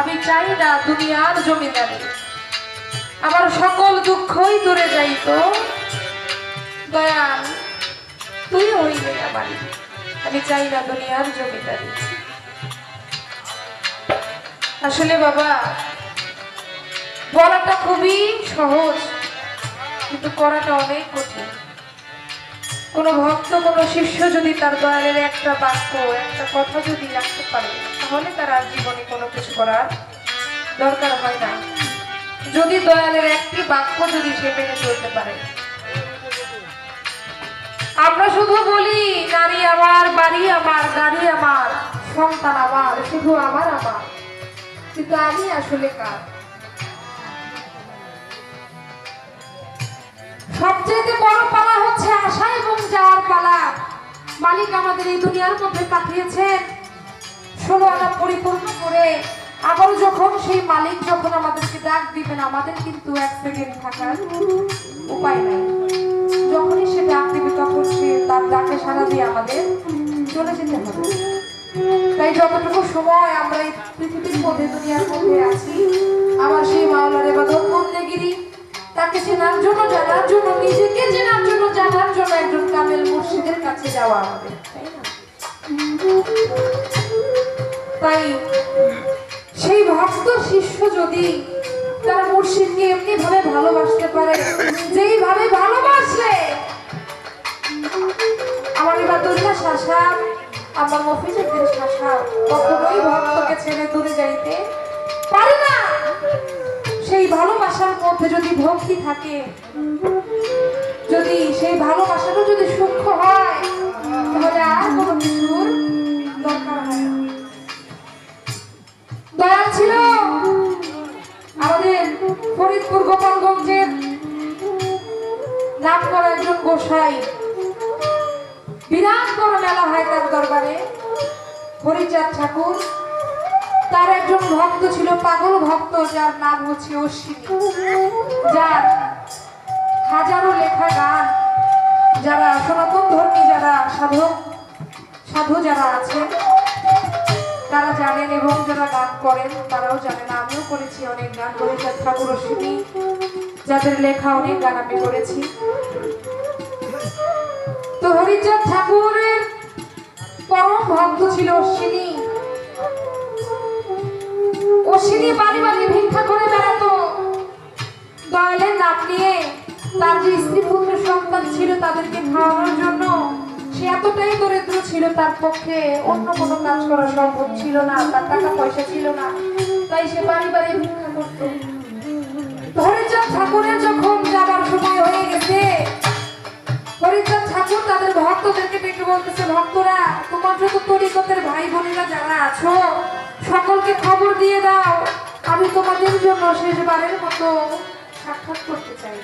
আমি চাই না দুনিয়ার জমিদারি। আমার সকল দুঃখই দূরে যাইতো। দয়াল, তুই হইলে আমার আমি চাই না দুনিয়ার জমিদারি। আসলে বাবা, বলাটা খুবই সহজ, কিন্তু করাটা অনেক কঠিন। কোনো ভক্ত, কোনো শিষ্য যদি তার দয়ালের একটা বাক্য, একটা কথা যদি রাখতে পারে, তাহলে তার জীবনে কোনো কিছু করার দরকার হয় না। যদি দয়ালের একটি বাক্য যদি সে মেনে চলতে পারে। আমরা শুধু বলি, নারী আমার, বাড়ি আমার গাড়ি আমার, সন্তান আমার, শুধু আমার আমার। কিন্তু আমি আসলে কার? সবচেয়ে বড় পালা হচ্ছে আশা এবং যাওয়ার পালা। মালিক আমাদের এই দুনিয়ার মধ্যে পাঠিয়েছেন। ষোলো আনা পরিপূর্ণ করে আবারও যখন সেই মালিক যখন আমাদেরকে ডাক দিবেন, আমাদের কিন্তু এক সেকেন্ড থাকার উপায় নাই। যখনই সে ডাক দিবে, তখন সে তার ডাকে সারা দিয়ে আমাদের চলে যেতে হবে। তাই যতটুকু সময় আমরা এই পৃথিবীর মধ্যে দুনিয়ার মধ্যে আছি, আমার সেই মাওলার এবাদত বন্দেগিরি তাকে চেনার জন্য জানার জন্য, নিজেকে চেনার জন্য জানার জন্য একজন কামেল মুর্শিদের কাছে যাওয়া হবে, তাই সেই ভক্ত শিষ্য যদি তার মুর্শিদকে এমনি ভাবে ভালোবাসতে পারে যেইভাবে ভালোবাসলে। আমার এবার দুর্গা শাসা, আমার মফিজুদ্দিন শাসা। কখনোই ভক্তকে ছেড়ে দূরে যাইতে পারে না। সেই ভালোবাসার মধ্যে যদি ভক্তি থাকে, যদি সেই ভালোবাসাটা যদি সূক্ষ্ম হয়, তাহলে আর কোনো কিছুর দরকার হয় না। ছিল আমাদের ফরিদপুর গোপালগঞ্জের নাম করা একজন গোসাই। বিরাট বড় মেলা হয় তার দরবারে, হরিচাঁদ ঠাকুর। তার একজন ভক্ত ছিল, পাগল ভক্ত, যার নাম হচ্ছে যার হাজারো লেখা গান, যারা সনাতন ধর্মী যারা সাধক সাধু যারা আছেন তারা জানেন এবং যারা গান করেন, তারাও জানেন। আমিও করেছি অনেক গান হরিচাঁদ ঠাকুর অশ্বিনী, যাদের লেখা অনেক গান আমি করেছি। তো হরিচাঁদ ঠাকুরের পরম ভক্ত ছিল অশ্বিনী। অশ্বিনী বাড়ি বাড়ি ভিক্ষা করে বেড়াতো। দয়ালের নাম নিয়ে তার যে স্ত্রী পুত্র সন্তান ছিল তাদেরকে খাওয়ানোর জন্য, সে এতটাই দরিদ্র ছিল তার পক্ষে অন্য কোনো কাজ করা সম্ভব ছিল না, তার টাকা পয়সা ছিল না, তাই সে বাড়ি বাড়ি ভিক্ষা করত। হরিচাঁদ ঠাকুরের যখন যাবার সময় হয়ে গেছে, হরিচাঁদ ঠাকুর তাদের ভক্তদেরকে ডেকে বলতেছে, ভক্তরা, তোমার যত তরিকতের ভাই বোনেরা যারা আছো সকলকে খবর দিয়ে দাও। আমি তোমাদের জন্য শেষবারের মতো সাক্ষাৎ করতে চাই।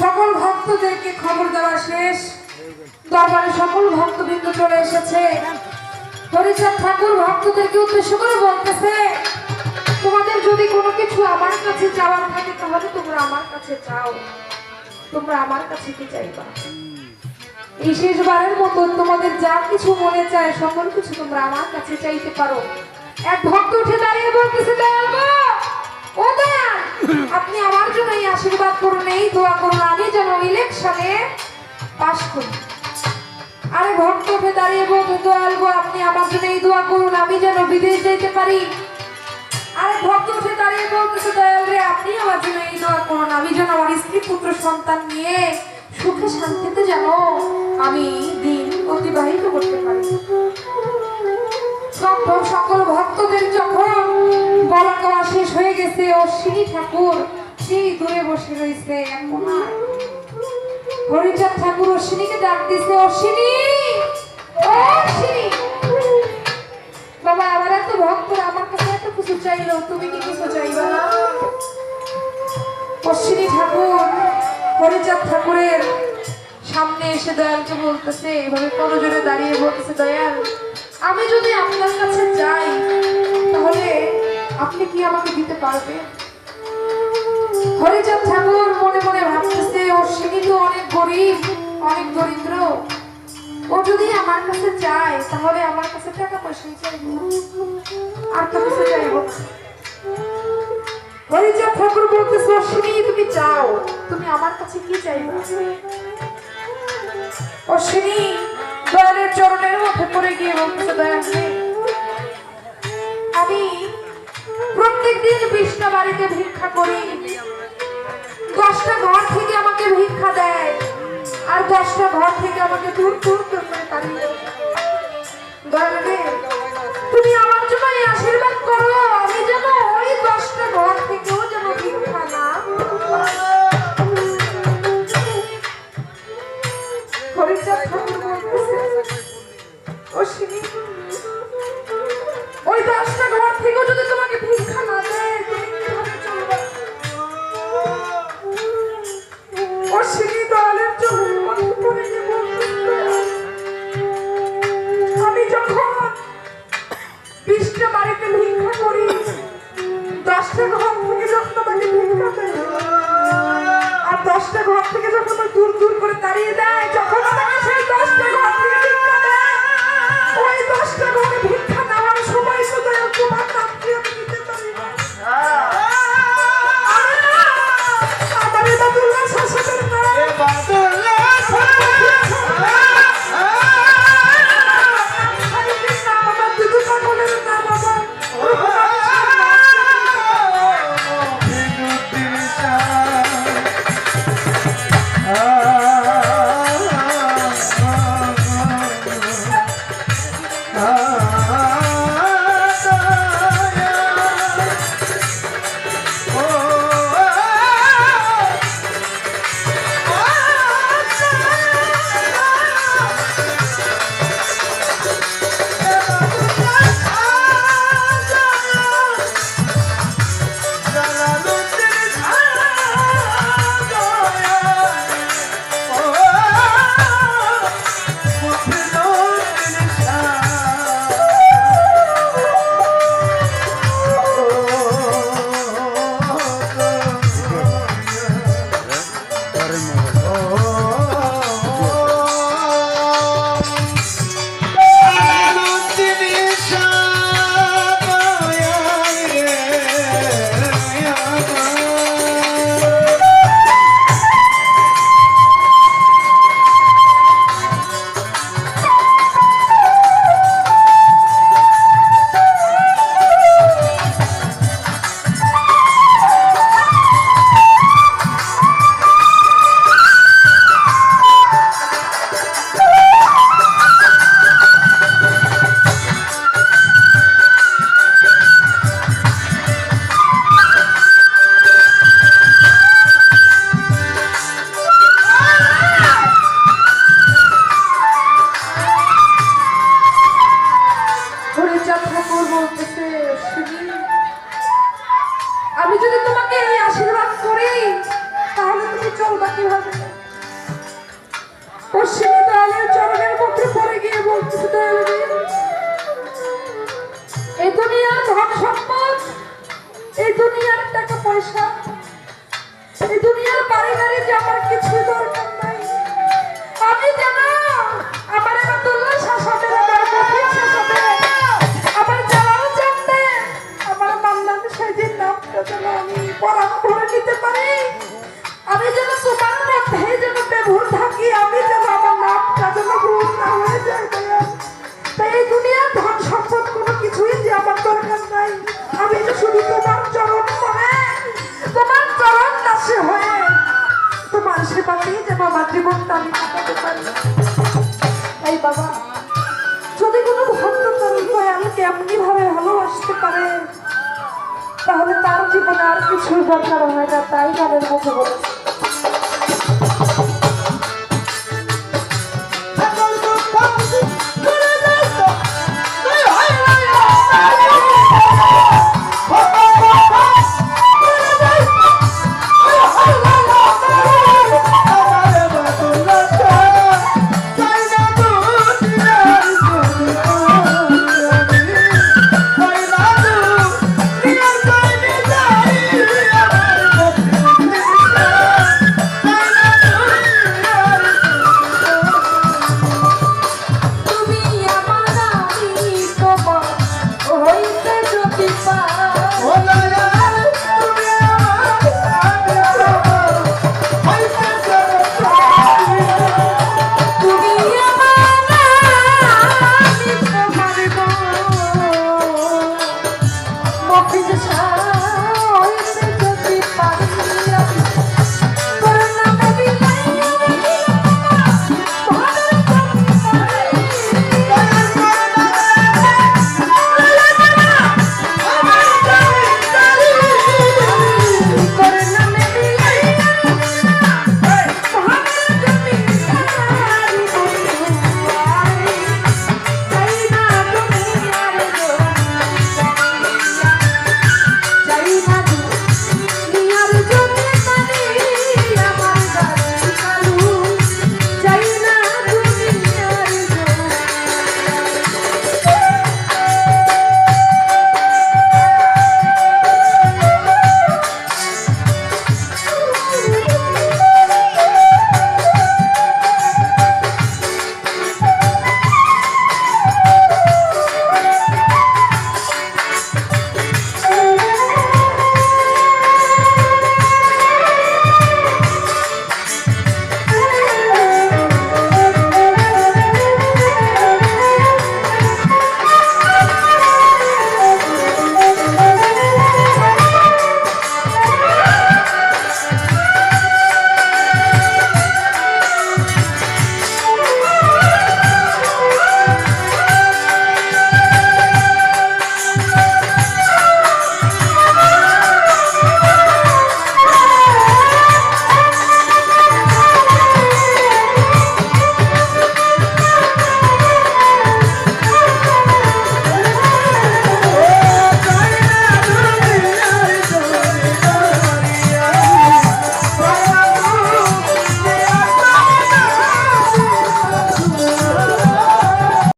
সকল ভক্তদেরকে খবর দেওয়া শেষ। দরবারে সকল ভক্তবৃন্দ চলে এসেছে। হরিচাঁদ ঠাকুর ভক্তদেরকে উদ্দেশ্য করে বলতেছে, তোমাদের যদি কোনো কিছু আমার কাছে চাওয়ার থাকে, তাহলে তোমরা আমার কাছে চাও। তোমরা আমার কাছে কি চাইবা? শেষবারের মতো তোমাদের যা কিছু মনে চায়, সকল কিছু তোমরা আমার কাছে চাইতে পারো। এক ভক্ত উঠে দাঁড়িয়ে বলতেছে ও আপনি আমার জন্য এই আশীর্বাদ করুন, এই দোয়া করুন, আমি যেন ইলেকশনে পাশ করি। আরে ভক্ত উঠে দাঁড়িয়ে বলতে দয়াল আপনি আমার জন্য এই দোয়া করুন, আমি যেন বিদেশ যেতে পারি। আরে ভক্ত উঠে দাঁড়িয়ে বলতেছে, দয়াল রে, আপনি আমার জন্য এই দোয়া করুন, আমি যেন আমার স্ত্রী পুত্র সন্তান নিয়ে সুখে শান্তিতে যেন আমি দিন অতিবাহিত করতে পারি। সকল ভক্তদের যখন বলা কওয়া শেষ হয়ে গেছে অশ্বিনী ঠাকুর সেই দূরে বসে রয়েছে কোনায়। হরিচাঁদ ঠাকুর অশ্বিনীকে ডাক দিছে, অশ্বিনী! অশ্বিনী! বাবা আমার এত ভক্তরা আমার কাছে এত কিছু চাইলো, তুমি কি কিছু চাইবা না? অশ্বিনী ঠাকুর হরিচাঁদ ঠাকুরের সামনে এসে দয়ালকে বলতেছে, এভাবে করজোরে দাঁড়িয়ে বলতেছে, দয়াল, আমি যদি আপনার কাছে যাই, তাহলে আপনি কি আমাকে দিতে পারবে হরিচাঁদ ঠাকুর মনে মনে ভাবতেছে অশ্বিনী তো অনেক গরিব, অনেক দরিদ্র। ও যদি আমার কাছে চায় তাহলে আমার কাছে টাকা পয়সাই চাইব। আর তো কিছু চাইব ঠাকুর বলতেছে, অশ্বিনী, তুমি চাও তুমি আমার কাছে কি চাইবে? অশ্বিনী দয়ালের চরণের মধ্যে পড়ে গিয়ে বলতেছে দয়াল আমি প্রত্যেকদিন বিষ্ণু বাড়িতে ভিক্ষা করি। দশটা ঘর থেকে আমাকে ভিক্ষা দেয় আর দশটা ঘর থেকে আমাকে দূর দূর দূর করে তাড়িয়ে তুমি আমার জন্য আশীর্বাদ করো। পারিস এই দুনিয়ার পারিবারিক আমার কিছু তাই বাবা, যদি কোনো ভক্ত তরুণ দয়ালকে এমনি ভাবে ভালোবাসতে পারে, তাহলে তার জীবনে আর কিছুই দরকার হয় না, তাই তাদের মুখে বলেছে।